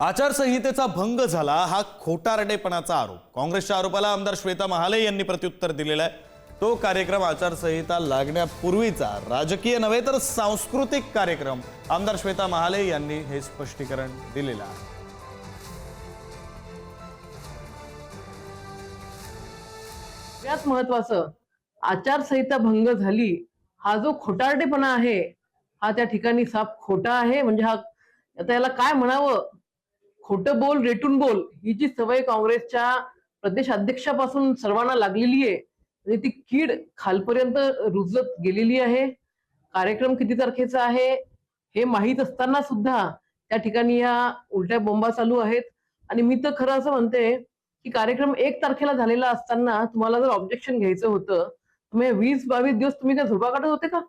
आचारसंहितेचा भंग झाला हा खोटारडेपणाचा आरोप. काँग्रेसच्या आरोपाला आमदार श्वेता महाले यांनी प्रत्युत्तर दिलेलं आहे. तो कार्यक्रम आचारसंहिता लागण्यापूर्वीचा. राजकीय नव्हे तर सांस्कृतिक कार्यक्रम. आमदार श्वेता महाले यांनी हे स्पष्टीकरण दिलेलं आहे. सगळ्यात महत्वाचं आचारसंहिता भंग झाली हा जो खोटारडेपणा आहे हा त्या ठिकाणी साप खोटा आहे? म्हणजे हा आता याला काय म्हणावं? खोटं बोल रेटून बोल ही जी सवय काँग्रेसच्या प्रदेशाध्यक्षापासून सर्वांना लागलेली आहे म्हणजे ती कीड खालपर्यंत रुजत गेलेली आहे. कार्यक्रम किती तारखेचा आहे हे माहीत असताना सुद्धा त्या ठिकाणी ह्या उलट्या बोंबा चालू आहेत. आणि मी तर खरं असं म्हणते की कार्यक्रम एक तारखेला झालेला असताना तुम्हाला जर ऑब्जेक्शन घ्यायचं होतं तुम्ही वीस बावीस दिवस तुम्ही काय झोपा काढत होते का?